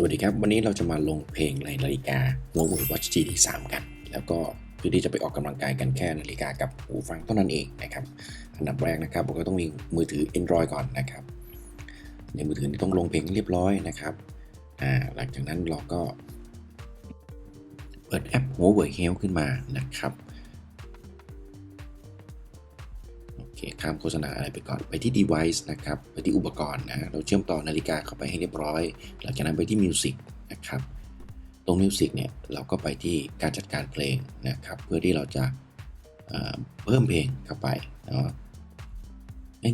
สวัสดีครับ วันนี้เราจะมาลงเพลงในนาฬิกา Huawei Watch GT 3กัน แล้วก็เพื่อที่จะไปออกกำลังกายกันแค่นาฬิกากับหูฟังเท่านั้นเองนะครับ อันดับแรกนะครับเราก็ต้องมีมือถือ Android ก่อนนะครับ ในมือถือนี่ต้องลงเพลงเรียบร้อยนะครับอ่าหลังจากนั้นเราก็ เปิดแอป Huawei Health ขึ้นมานะครับ เคข้ามโฆษณาอะไรไปก่อนไปที่ device นะครับไปที่อุปกรณ์นะเราเชื่อมต่อนาฬิกาเข้าไปให้เรียบร้อย หลังจากนั้นไปที่ music นะครับตรง music เนี่ยเราก็ไปที่การจัดการเพลงนะครับเพื่อที่เราจะเอ่อเพิ่มเพลงเข้าไปเนาะ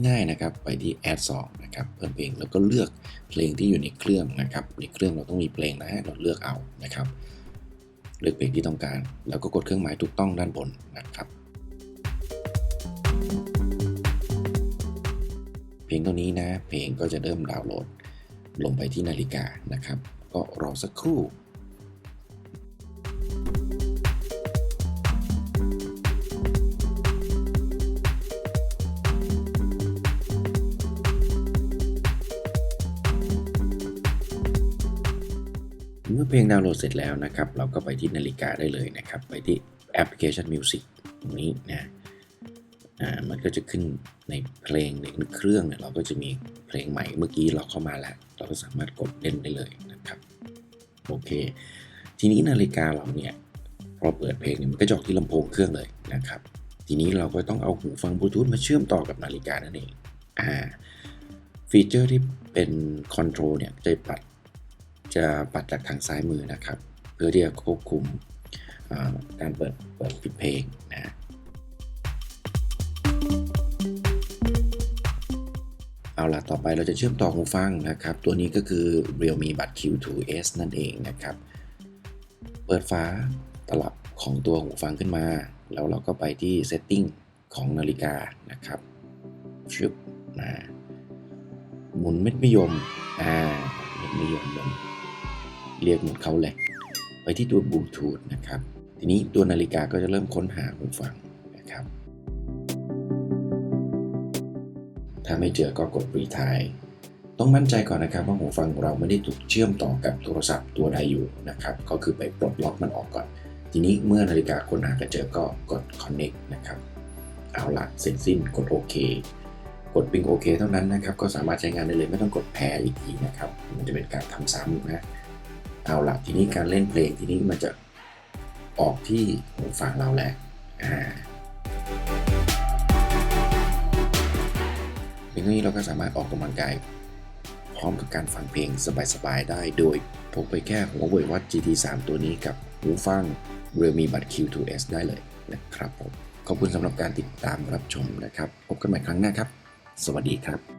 ง่ายๆนะครับไปที่ add song นะครับเพิ่มเพลงแล้วก็เลือกเพลงที่อยู่ในเครื่องนะครับในเครื่องเราต้องมีเพลงนะฮะเราเลือกเอานะครับ เลือกเพลงที่ต้องการ แล้วก็กดเครื่องหมายถูกต้องด้านบนนะครับ เพลงตัวนี้นะ เพลงก็จะเริ่มดาวน์โหลด ลงไปที่นาฬิกานะครับ ก็รอสักครู่เมื่อเพลงดาวน์โหลดเสร็จแล้วนะครับ เราก็ไปที่นาฬิกาได้เลยนะครับ ไปที่แอปพลิเคชัน Music ตรงนี้นะ อ่ามันก็จะขึ้นในเพลงในเครื่องเนี่ยเราก็จะมีเพลงใหม่เมื่อกี้เราเข้ามาแล้ว เราก็สามารถกดเล่นได้เลยนะครับโอเค ทีนี้นาฬิกาเราเนี่ยพอเปิดเพลงเนี่ยมันก็จะออกที่ลำโพงเครื่องเลยนะครับ ทีนี้เราก็ต้องเอาหูฟังบลูทูธมาเชื่อมต่อกับนาฬิกานั่นเองอ่าฟีเจอร์ที่เป็นคอนโทรลเนี่ยจะปัดจะปัดจากทางซ้ายมือนะครับ เพื่อที่จะควบคุมการเปิดเปิดปิดเพลงนะ เอาล่ะ ต่อไปเราจะเชื่อมต่อหูฟังนะครับ ตัวนี้ก็คือ Realme Bud Q2S นั่นเองนะครับ เปิดฝาตลับของตัวหูฟังขึ้นมา แล้วเราก็ไปที่ Setting ของนาฬิกานะครับชึบนะหมุนเม็ดมะยม อ่า เม็ดมะยมมันเรียกหมดเขาเลย ไปที่ตัวบลูทูธนะครับ ทีนี้ตัวนาฬิกาก็จะเริ่มค้นหาหูฟังนะครับ ถ้าไม่เจอก็กดรีทายต้องมั่นใจก่อนนะครับว่าหูฟังของเราไม่ได้ถูกเชื่อมต่อกับโทรศัพท์ตัวใดอยู่นะครับก็คือไปปลดล็อกมันออกก่อน ทีนี้เมื่อนาฬิกาค้นหากันเจอก็กด connect นะครับเอาละเสร็จสิ้นกดโอเคกดปิงโอเคเท่านั้นนะครับก็สามารถใช้งานได้เลยไม่ต้องกดแพ้อีกทีนะครับมันจะเป็นการทำซ้ำนะเอาละทีนี้การเล่นเพลงทีนี้มันจะออกที่หูฟังเราแล้วอ่า ท่นี้เราก็สามารถออกกำลังกาย พร้อมกับการฟังเพลงสบายๆได้โดยพกไปแค่หัวเว่ยวัด GT 3 ตัวนี้กับหูฟัง Realme Buds Q2S ได้เลยนะครับผมขอบคุณสำหรับการติดตามรับชมนะครับ พบกันใหม่ครั้งหน้าครับ สวัสดีครับ